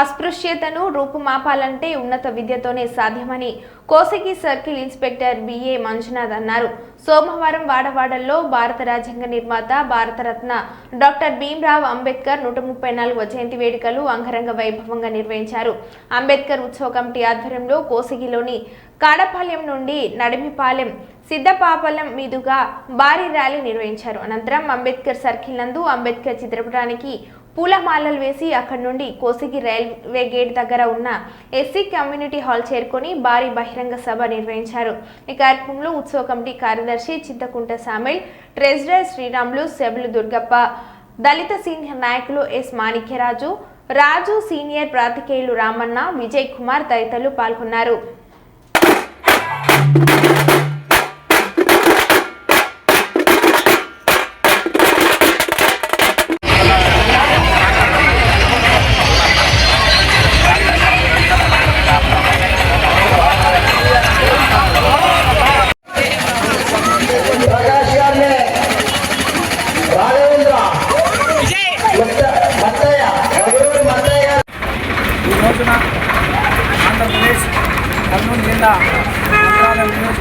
అస్పృశ్యతను రూపుమాపాలంటే ఉన్నత విద్యతోనే సాధ్యమని Kosigi circle inspector BA Manjunath అన్నారు. సోమవారం వాడవాడల్లో భారత రాజ్యాంగ నిర్మాత భారతరత్న డాక్టర్ భీమ్రావ్ అంబేద్కర్ నూట ముప్పై నాలుగవ జయంతి వేడుకలు అంగరంగ వైభవంగా నిర్వహించారు. అంబేద్కర్ ఉత్సవ కమిటీ ఆధ్వర్యంలో కోసిగిలోని కాడపాలెం నుండి నడిమిపాలెం సిద్ధపాపలం మీదుగా భారీ ర్యాలీ నిర్వహించారు. అనంతరం అంబేద్కర్ సర్కిల్ నందు అంబేద్కర్ చిత్రపటానికి పూలమాలలు వేసి అక్కడి నుండి కోసిగి రైల్వే గేట్ దగ్గర ఉన్న ఎస్సీ కమ్యూనిటీ హాల్ చేరుకొని భారీ బహిరంగ సభ నిర్వహించారు. ఈ కార్యక్రమంలో ఉత్సవ కమిటీ కార్యదర్శి చింతకుంట సామిల్ ట్రెజరర్ శ్రీరాములు సెబులు దుర్గప్ప దళిత సీనియర్ నాయకులు ఎస్ మాణిక్యరాజు రాజు సీనియర్ ప్రాతికేయులు రామన్న విజయ్ కుమార్ తదితరులు పాల్గొన్నారు.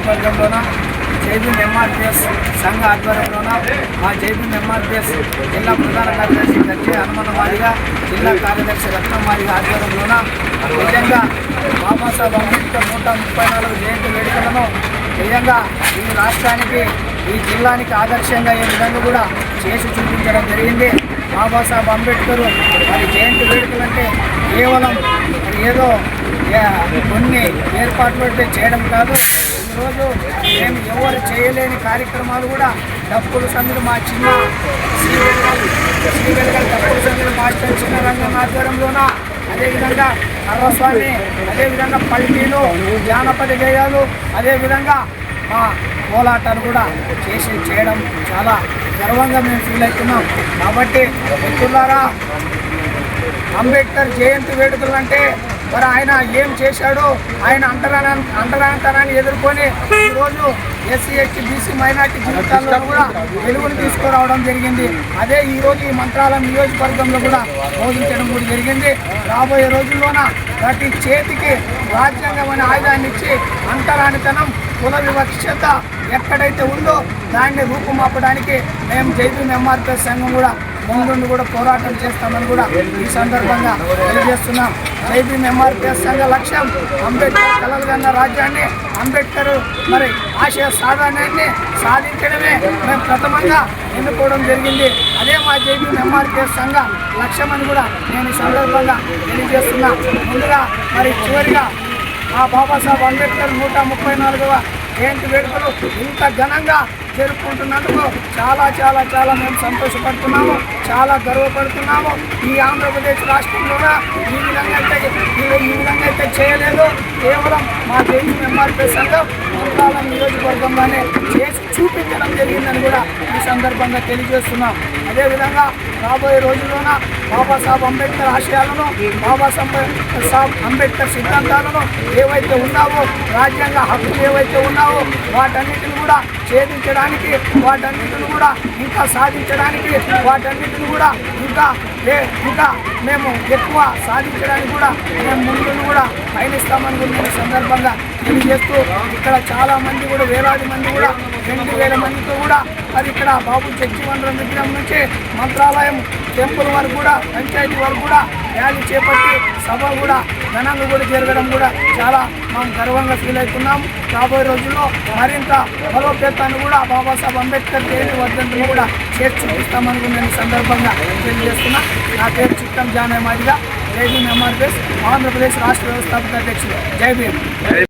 వర్గంలోన నియోజకవర్గంలోన ఎంఆర్పిఎస్ సంఘ ఆధ్వర్యంలోన? మా జైబీన్ ఎంఆర్పిఎస్ జిల్లా ప్రధాన కార్యదర్శి గజ్జే హనుమన్నమాదిగా జిల్లా కార్యదర్శి రత్నమాదిగా ఆధ్వర్యంలోన? నిజంగా బాబాసాహెబ్ అంబేద్కర్ నూట ముప్పై నాలుగు జయంతి వేడుకలను నిజంగా ఈ రాష్ట్రానికి ఈ జిల్లానికి ఆదర్శంగా ఈ విధంగా కూడా చేసి చూపించడం జరిగింది. బాబాసాహెబ్ అంబేద్కర్ మరి జయంతి వేడుకలంటే కేవలం ఏదో కొన్ని ఏర్పాట్లు చేయడం కాదు. ఈరోజు మేము ఎవరు చేయలేని కార్యక్రమాలు కూడా డప్పులు సందులు మా చిన్న శ్రీవెల్గల్ శ్రీవెల్గల్ డప్పులు సందులు మాస్టర్ చిన్న రంగం ఆధ్వర్యంలోన అదేవిధంగా సర్వస్వామి అదేవిధంగా పల్లీలు జానపద గేయాలు అదేవిధంగా మా కోలాటాలు కూడా చేసి చేయడం చాలా గర్వంగా మేము ఫీల్ అవుతున్నాం. కాబట్టి మిత్రులారా అంబేద్కర్ జయంతి వేడుకలు అంటే మరి ఆయన ఏం చేశాడో ఆయన అంటరాన అంటరానితనాన్ని ఎదుర్కొని ఈరోజు ఎస్సీ ఎస్టీ బీసీ మైనార్టీ జీవితాల్లో కూడా వెలుగును తీసుకురావడం జరిగింది. అదే ఈరోజు ఈ మంత్రాలయం నియోజకవర్గంలో కూడా బోధించడం కూడా జరిగింది. రాబోయే రోజుల్లోన ప్రతి చేతికి రాజ్యాంగం అనే ఆయుధాన్ని ఇచ్చి అంటరానితనం కుల వివక్షత ఎక్కడైతే ఉందో దాన్ని రూపుమాపడానికి మేము జైతూన్ ఎంఆర్పీ సంఘం కూడా ముందుండి కూడా పోరాటం చేస్తామని కూడా ఈ సందర్భంగా తెలియజేస్తున్నాం. జైబీఎం ఎంఆర్పిఎస్ సంఘ లక్ష్యం అంబేద్కర్ కలలు కన్న రాజ్యాన్ని అంబేద్కర్ మరి ఆశయ సాధనాన్ని సాధించడమే మేము ప్రథమంగా ఎన్నుకోవడం జరిగింది. అదే మా జేబీ ఎంఆర్పిఎస్ సంఘ లక్ష్యం అని కూడా నేను ఈ సందర్భంగా తెలియజేస్తున్నా. ముందుగా మరి చివరిగా మా బాబాసాహెబ్ అంబేద్కర్ నూట ముప్పై నాలుగవ జయంతి వేడుకలు ఇంత ఘనంగా జరుపుకుంటున్నందుకు చాలా చాలా చాలా మేము సంతోషపడుతున్నాము. చాలా గర్వపడుతున్నాము. ఈ ఆంధ్రప్రదేశ్ రాష్ట్రంలోన ఈ విధంగా అయితే ఈ- ఈ విధంగా అయితే చేయలేదు. కేవలం మా దేశం ఎంఆర్పీ సంఘం మంత్రాలయం నియోజకవర్గంలోనే చేసి చూపించడం జరిగిందని కూడా ఈ సందర్భంగా తెలియజేస్తున్నాం. అదేవిధంగా రాబోయే రోజుల్లోన బాబాసాహెబ్ అంబేద్కర్ ఆశయాలను బాబాసాహెబ్ సాహెబ్ అంబేద్కర్ సిద్ధాంతాలను ఏవైతే ఉన్నావో రాజ్యాంగ హక్కులు ఏవైతే ఉన్నావో వాటన్నిటిని కూడా ఛేదించడానికి వాటన్నిటిని కూడా ఇంకా సాధించడానికి వాటన్నిటిని కూడా ఇంకా ఏ- ఇంకా మేము ఎక్కువ సాధించడానికి కూడా మేము ముందును కూడా పయనిస్తామని కూడా సందర్భంగా తెలియజేస్తూ ఇక్కడ చాలామంది కూడా వేలాది మంది కూడా రెండు వేల మందితో కూడా మరి ఇక్కడ బాబు జగ్జీవన్ విగ్రహం నుంచి మంత్రాలయం టెంపుల్ వరకు కూడా పంచాయతీ వరకు కూడా ర్యాలీ చేపట్టి సభ కూడా ఘనంగా కూడా జరగడం కూడా చాలా మనం గర్వంగా ఫీల్ అవుతున్నాం. రాబోయే రోజుల్లో మరింత బలోపేతాన్ని కూడా బాబాసాహెబ్ అంబేద్కర్ జయంతి వర్ధంతిని కూడా చేసి చూపిస్తామని నేను సందర్భంగా తెలియజేస్తున్నా. నా పేరు చిత్తం జానమాదిగా జై భీమ్ ఎంఆర్ఎస్ ఆంధ్రప్రదేశ్ రాష్ట్ర వ్యవస్థాపక అధ్యక్షుడు జై భీమ్.